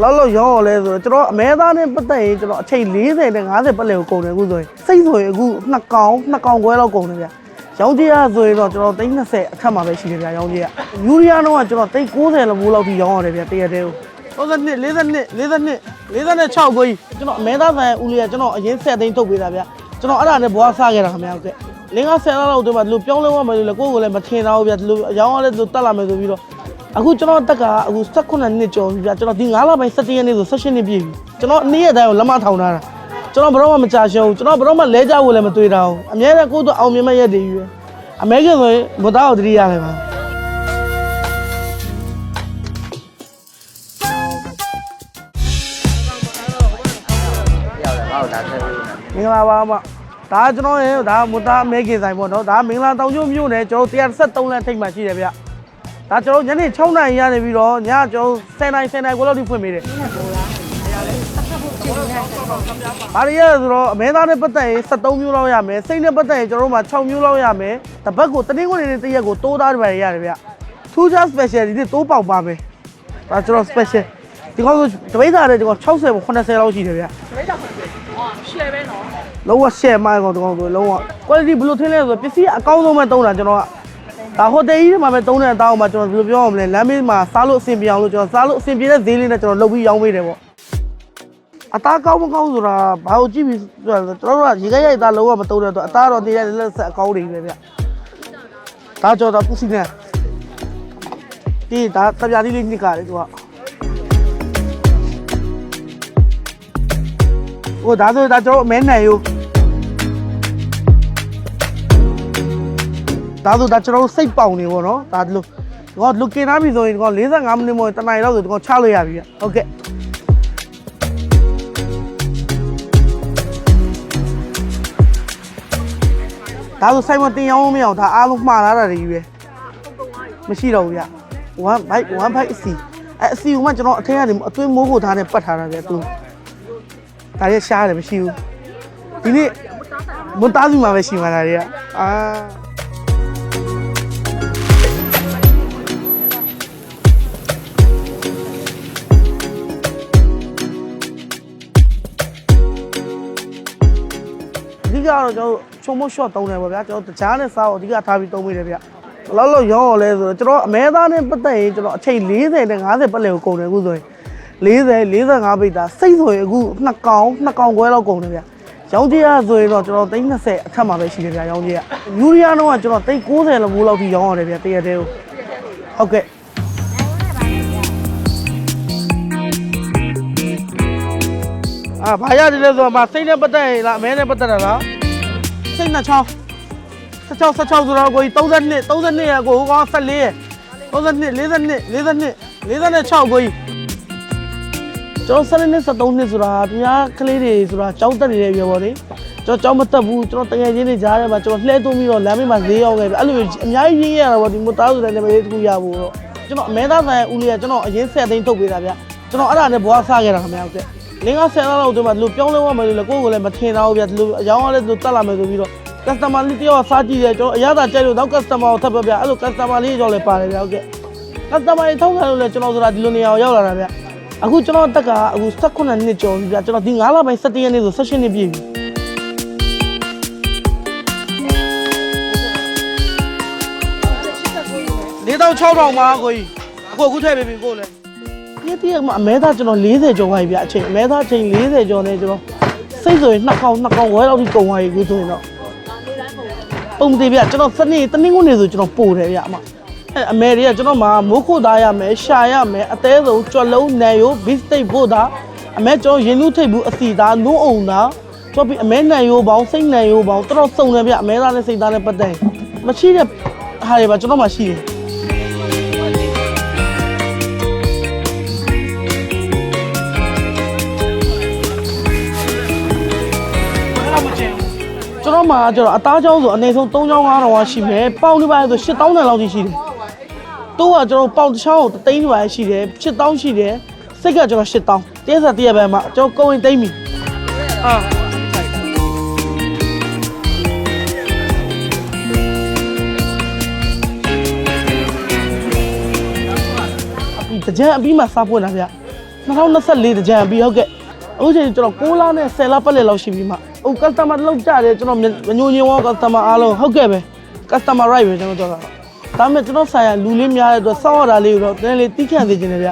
လောက်လောက်ရောင်းရလဲဆိုတော့ကျွန်တော်အမဲသားနဲ့ပတ်သက်ရင်ကျွန်တော်အချိန်40နဲ့50ပတ်လည်ကိုကုန်တယ်အခုဆိုရင်စိတ်ဆိုရင်အခုနှစ်ကောင်နှစ်ကောင်ခွဲလောက်ကုန်တယ်ဗျရောင်းကြီးရဆိုရင်တော့ကျွန်တော်320အထက်မှာပဲရှိတယ်ဗျရောင်းကြီးရယူရီးယားတော့ကကျွန်တော်390လောက်ဘူးလောက်ထိရောင်းရတယ်ဗျတရက်တည်းကို32 42 42 46ကိုကြီးကျွန်တော်အမဲသားဆိုင်ဦးလေးကကျွန်တော်အရင်ဆက်သိန်းထုတ်ပေးတာဗျကျွန်တော်အဲ့ဒါနဲ့ဘွားစားခဲ့တာခင်ဗျာဟုတ်ကဲ့လင်းက10လောက်တော့မှဒီလိုပြောင်းလဲသွားမယ်လို့လေကိုယ့်ကိုယ်လည်းမထင်တော့ဘူးဗျဒီလိုအရောင်းရလဲဒီလိုတက်လာမယ်ဆိုပြီးတော့ အခုကျွန်တော်တက်ကအခု18နှစ်ကျော်ပြီဗျာကျွန်တော်ဒီ9လပိုင်း17ရက်နေ့ဆို18နှစ်ပြည့်ပြီကျွန်တော်အနည်းရဲ့အတိုင်းကိုလက်မထောင်ထားတာကျွန်တော်ဘယ်တော့မှမကြရှုံးဘူးကျွန်တော်ဘယ်တော့မှလဲကြဖို့လည်းမတွေးတာဘူးအများနဲ့ကိုယ့်တို့အောင်မြင်မဲ့ရက်တွေကြီးပဲအမေကန်ဆိုရင်ဘုသားကိုတတိရတယ်ပါရောက်တယ်ငါ့ကိုဒါထည့်ပေးနေမင်္ဂလာပါအမဒါကျွန်တော်ရဲ့ဒါမူသားအမေကန်ဆိုင်ပေါ့နော်ဒါမင်္ဂလာတောင်ကျွန်းမြို့နယ်ကျွန်တော်173လမ်းထိပ်မှာရှိတယ်ဗျ ဒါကျွန်တော်ညနေ6နာရီရနေပြီးတော့ညကျွန်တော်10နာရီ10နာရီကိုလောက်ထိဖွင့်ပေးတယ်ဘာရရဆိုတော့အမဲသားနဲ့ပတ်သက်ရင်73မျိုးလောက်ရမယ်စိတ်နဲ့ပတ်သက်ရင်ကျွန်တော်တို့မှာ6မျိုးလောက်ရမယ်တပတ်ကိုတနင်္ဂနွေနေ့တရက်ကိုတိုးသားတွေပါရတယ်ဗျထူးခြား special ဒီနေ့တိုးပေါက်ပါမယ်ဒါကျွန်တော် special ဒီကောင်ဆိုတပိတ်သားတဲ့ဒီကောင်60ပေါ်80လောက်ရှိတယ်ဗျလုံးဝ share မိုင်းကောင်တကောင်ဆိုလုံးဝ quality ဘယ်လိုထင်းလဲဆိုတော့ပစ္စည်းအကောင်းဆုံးပဲတုံးတာကျွန်တော်က ဒါဟိုတယ်ကြီးတွေမှာပဲတုံးတဲ့အတောင်းမှာကျွန်တော်ဘယ်လိုပြောရမလဲလမ်းမေးမှာစားလို့အဆင်ပြေအောင်လို့ကျွန်တော်စားလို့အဆင်ပြေတဲ့ဈေးလေးနဲ့ကျွန်တော်လုပ်ပြီးရောင်းပေးတယ်ပေါ့အသားကောင်းမကောင်းဆိုတာဘာလို့ကြည့်ပြီးဆိုတော့ကျွန်တော်တို့ကရေခဲရိုက်သားလုံးဝမတုံးတဲ့တော့အသားတော့နေရလက်ဆက်အကောင်းတွေပဲဗျဒါကြောတော့ပုစီနဲ့ဒီဒါတပြားလေးလေးနှစ်ကလေသူကဟိုဒါဆိုဒါကျွန်တော်အမဲနိုင်ယူ ဒါဆိုဒါကျွန်တော်တို့စိတ်ပေါင်နေပေါ့နော်ဒါဒီလိုဒီကောင်လူကင်ထားပြီဆိုရင်ဒီကောင်45မိနစ်မို့တနားရီလောက်ဆိုဒီကောင်ချလို့ရပြီဗျဟုတ်ကဲ့ဒါဆိုဆိုင်မတင်ရောင်းမရအောင်ဒါအားလုံးမှားလာတာတွေကြီးပဲမရှိတော့ဘူးဗျ1 byte 1 byte အစီအဲအစီကမှကျွန်တော်အထက်ကနေအတွင်းမိုးကိုထားနဲ့ပတ်ထားတာဗျသူဒါရရှားတယ်မရှိဘူးဒီနေ့မွတ်သားစီမှာပဲရှိမှာဒါတွေကအာ ဓိကတော့ကျွန်တော်ချုံမ short တုံးတယ်ပေါ့ဗျာကျွန်တော်တကြားနဲ့စားတော့အဓိကထားပြီးတုံးမိတယ်ဗျဘယ်လောက်လောက်ရောင်းရလဲဆိုတော့ကျွန်တော်အမဲသားနဲ့ပတ်သက်ရင်ကျွန်တော်အချိန်40နဲ့50ပတ်လည်ကိုကုန်တယ်အခုဆိုရင်40 45ပိတ်သားစိတ်ဆိုရင်အခုနှစ်ကောင်နှစ်ကောင်ခွဲလောက်ကုန်တယ်ဗျရောင်းကြီးရဆိုရင်တော့ကျွန်တော်320အထက်မှာပဲရှိတယ်ဗျရောင်းကြီးရယူရီးယားတော့ကကျွန်တော်390လောက်ဘူးလောက်ထိရောင်းရတယ်ဗျတရက်တည်းကိုဟုတ်ကဲ့ အာဘာရတယ်လဲဆိုတော့မစိတ်နဲ့ပတ်သက်ရင်လားအမဲနဲ့ပတ်သက်တာလားစိတ်နှစ်ချောင်း16 16ဆိုတော့ကိုကြီး32 32ရကိုကောင်14ရ32 42 42 46ကိုကြီးကျွန်တော်7နှစ်73နှစ်ဆိုတာသူများကလေးတွေဆိုတာကြောင်းတက်နေတယ်ပြောပါလေကျွန်တော်ကြောင်းမတက်ဘူးကျွန်တော်တကယ်ချင်းတွေကြားထဲမှာကျွန်တော်လှဲသွင်းပြီးတော့လမ်းမေးမှာဈေးရောက်ခဲ့ပြီအဲ့လိုအများကြီးရင်းရတာပေါ့ဒီမသားဆိုတဲ့နာမည်လေးတစ်ခုရဖို့တော့ကျွန်တော်အမဲသားဆိုင်ဦးလေးကကျွန်တော်အရင်ဆက်သိန်းထုတ်ပေးတာဗျကျွန်တော်အဲ့ဒါနဲ့ဘွားစားခဲ့တာခင်ဗျာဟုတ်ကဲ့ လင်းက10လောက်တော့ဒီမှာဒီလိုပြောင်းလဲသွားမယ်လို့လေကိုယ့်ကိုယ်လည်းမထင်တော့ဘူးဗျဒီလိုအယောင်းရလဲဒီလိုတက်လာမယ်ဆိုပြီးတော့ customer လေးတယောက်စားကြည့်တယ်ကျွန်တော်အရသာကြိုက်လို့နောက် customer ကိုထပ်ပြပြအဲ့လို customer လေးကြောင့်လည်းပါတယ်ဗျဟုတ်ကဲ့ customer တွေထောက်ခံလို့လည်းကျွန်တော်ဆိုတာဒီလိုနေရာကိုရောက်လာတာဗျအခုကျွန်တော်တက်ကအခု18နှစ်ကျော်ပြီဗျကျွန်တော်ဒီ9လပိုင်း17ရက်နေ့ဆို18နှစ်ပြည့်ပြီလေးတော့6000ပါကိုကြီးအခုအခုထည့်ပေးပြီကိုလည်း ပြည့်ပြည့်အမဲသားကျွန်တော်40ကျော်ပါပြီဗျအချိန်အမဲသားအချိန်40ကျော်နေကျွန်တော်စိတ်ဆိုရင်နှစ်ကောင်နှစ်ကောင်ဝဲလောက်ထိကုန်သွားပြီအခုဆိုရင်တော့ပုံသေးဗျကျွန်တော်စနေတနင်္ဂနွေနေ့ဆိုကျွန်တော်ပို့တယ်ဗျအမအဲအမေတွေကကျွန်တော်မှာမိုးခိုသားရမယ်ရှာရမယ်အသေးဆုံးကြွက်လုံးနယ်ရိုးဘစ်စတိတ်ဖို့သားအမေကျွန်တော်ရင်နုထိပ်ဘူးအစီသားနုံးအောင်သားကျွန်တော်ပြီးအမဲနယ်ရိုးပေါင်းစိတ်နယ်ရိုးပေါင်းတော်တော်စုံတယ်ဗျအမဲသားနဲ့စိတ်သားနဲ့ပတ်သက်ရင်မရှိတဲ့ဟာတွေပါကျွန်တော်မှရှိတယ် မှာကျွန်တော်အသားချောင်းဆိုအနေဆုံး3ချောင်း5တောင်ရှိမယ်ပေါင်ဒီပါဆို8000တန်လောက်ရှိတယ်တိုးကကျွန်တော်ပေါင်တစ်ချောင်းကို3သိန်းဒီပါရှိတယ်8000ရှိတယ်စိတ်ကကျွန်တော်8000တင်းစားတည့်ရပဲမှာကျွန်တော်ကုန်ရင်သိမ့်ပြီအာတကြံအပြီးမှစားပွင့်လာဗျ2024တကြံပြီးဟုတ်ကဲ့အခုချိန်ကျွန်တော်6လနဲ့10လပတ်လည်လောက်ရှိပြီမှ ဟို customer လောက်ကြတယ်ကျွန်တော်မညိုညင်ဝ customer အားလုံးဟုတ်ကဲ့ပဲ customer right ပဲကျွန်တော်ပြောတာဒါပေမဲ့ကျွန်တော်ဆိုင်ရာလူလေးများတဲ့အတွက်စောင့်ရတာလေးကိုတော့နည်းနည်းလေးတီးခန့်စေချင်တယ်ဗျ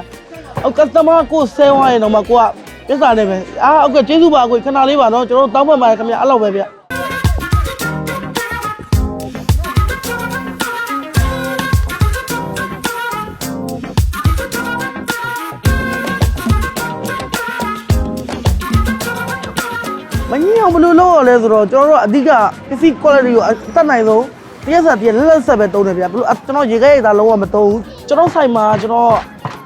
ဟို customer ကိုဆဲဝါရင်တော့မှကိုကပြဿနာနေပဲအာဟုတ်ကဲ့ကျေးဇူးပါကိုခဏလေးပါနော်ကျွန်တော်တောင်းပန်ပါတယ်ခင်ဗျအဲ့လောက်ပဲဗျ အောင်ဘယ်လိုလုပ်ရလဲဆိုတော့ကျွန်တော်တို့အဓိကပစ္စည်း quality ကိုအတတ်နိုင်ဆုံးတရက်ဆက်တရက်လက်လက်ဆက်ပဲတုံးတယ်ဗျာဘယ်လိုအကျွန်တော်ရေခဲရည်သားလုံးဝမတုံးဘူးကျွန်တော်ဆိုင်မှာကျွန်တော်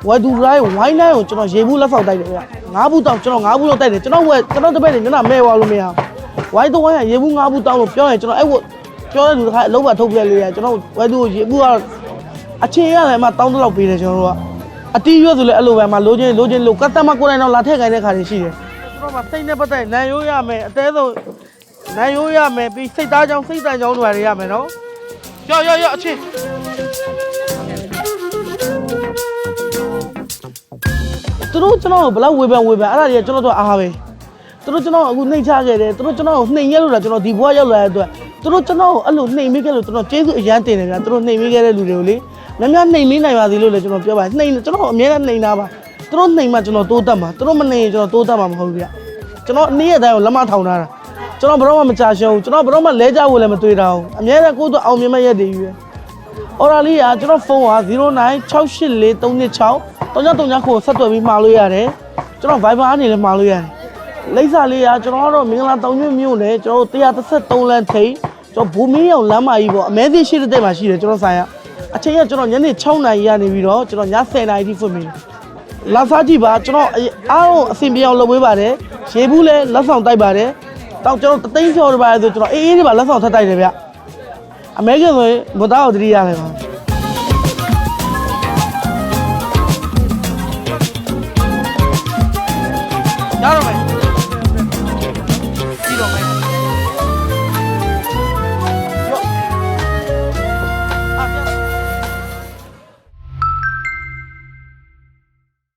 ဝယ်သူတိုင်းဝိုင်းတိုင်းကိုကျွန်တော်ရေဘူးလက်ဆောက်တိုက်တယ်ဗျာငါးဘူးတောင်းကျွန်တော်ငါးဘူးလောက်တိုက်တယ်ကျွန်တော်ဝယ်ကျွန်တော်တပည့်တွေမျက်နှာမဲသွားလို့မရဘူးဝိုင်းတော့ဝိုင်းကရေဘူးငါးဘူးတောင်းလို့ပြောရင်ကျွန်တော်အဲ့ဝပြောတဲ့လူတစ်ခါအလုံးပါထုတ်ပြလို့ရကျွန်တော်ဝယ်သူကိုရေဘူးကအချင်းရတယ်မှတောင်းတလောက်ပေးတယ်ကျွန်တော်တို့ကအတီးရွက်ဆိုလဲအဲ့လိုပဲမှလိုချင်လိုချင်လို့ customer ကိုယ်တိုင်တော့လာထည့်ခိုင်းတဲ့ခါတွေရှိတယ် ကျွန်တော်မှစိတ်နဲ့ပတ်သက်နိုင်ရိုးရမယ်အသေးဆုံးနိုင်ရိုးရမယ်ပြီးစိတ်သားကြောင့်စိတ်တန်ကြောင့်တွေရမယ်နော်ရော့ရော့ရော့အချင်းသူတို့ကျွန်တော်ကိုဘယ်လောက်ဝေဖန်ဝေဖန်အဲ့ဒါတွေကကျွန်တော်တို့အားပဲသူတို့ကျွန်တော်အခုနှိမ်ချခဲ့တယ်သူတို့ကျွန်တော်ကိုနှိမ်ရက်လို့လားကျွန်တော်ဒီဘွားရောက်လာတဲ့အတွက်သူတို့ကျွန်တော်ကိုအဲ့လိုနှိမ်မိခဲ့လို့ကျွန်တော်ကျေးဇူးအရန်တင်တယ်ဗျာသူတို့နှိမ်မိခဲ့တဲ့လူတွေကိုလေများများနှိမ်မိနိုင်ပါသေးလို့လည်းကျွန်တော်ပြောပါနှိမ်ကျွန်တော်အများနဲ့နှိမ်တာပါ သူတို့နှိမ်မှကျွန်တော်တိုးတက်မှာသူတို့မနှိမ်ရင်ကျွန်တော်တိုးတက်မှာမဟုတ်ဘူးဗျာကျွန်တော်နေ့ရက်တိုင်းကိုလက်မထောင်ထားတာကျွန်တော်ဘယ်တော့မှမချရှုံးဘူးကျွန်တော်ဘယ်တော့မှလဲကြဖို့လည်းမတွေ့တာဘူးအများနဲ့ကိုယ်တော့အောင်မြင်မဲ့ရက်တွေကြီးပဲအော်ရာလေးကကျွန်တော်ဖုန်းက09684326 3939ကိုဆက်သွယ်ပြီးမှာလို့ရတယ်ကျွန်တော် Viber အနေနဲ့မှာလို့ရတယ်လိပ်စာလေးကကျွန်တော်ကတော့မင်္ဂလာတောင်ညွန့်မြို့နယ်ကျွန်တော်133လမ်းထိပ်ကျွန်တော်ဘူမင်းရောင်လမ်းမကြီးပေါ့အမဲသည့်ရှိတဲ့တဲ့မှာရှိတယ်ကျွန်တော်ဆိုင်ကအချိန်ကကျွန်တော်ညနေ6နာရီကနေပြီးတော့ကျွန်တော်ည10နာရီထိဖွင့်ပြီ လာစားကြည့်ပါကျွန်တော်အားလုံးအဆင်ပြေအောင်လုပ်ပေးပါတယ်ရေဘူးလည်းလက်ဆောင်တိုက်ပါတယ်တောက်ကျွန်တော်တသိန်းကျော်တွေပါတယ်ဆိုကျွန်တော်အေးအေးတွေပါလက်ဆောင်ထပ်တိုက်တယ်ဗျအမေရိကန်ဆိုရင်ဘုသားကိုတတိရတယ်ပါရတော့မယ်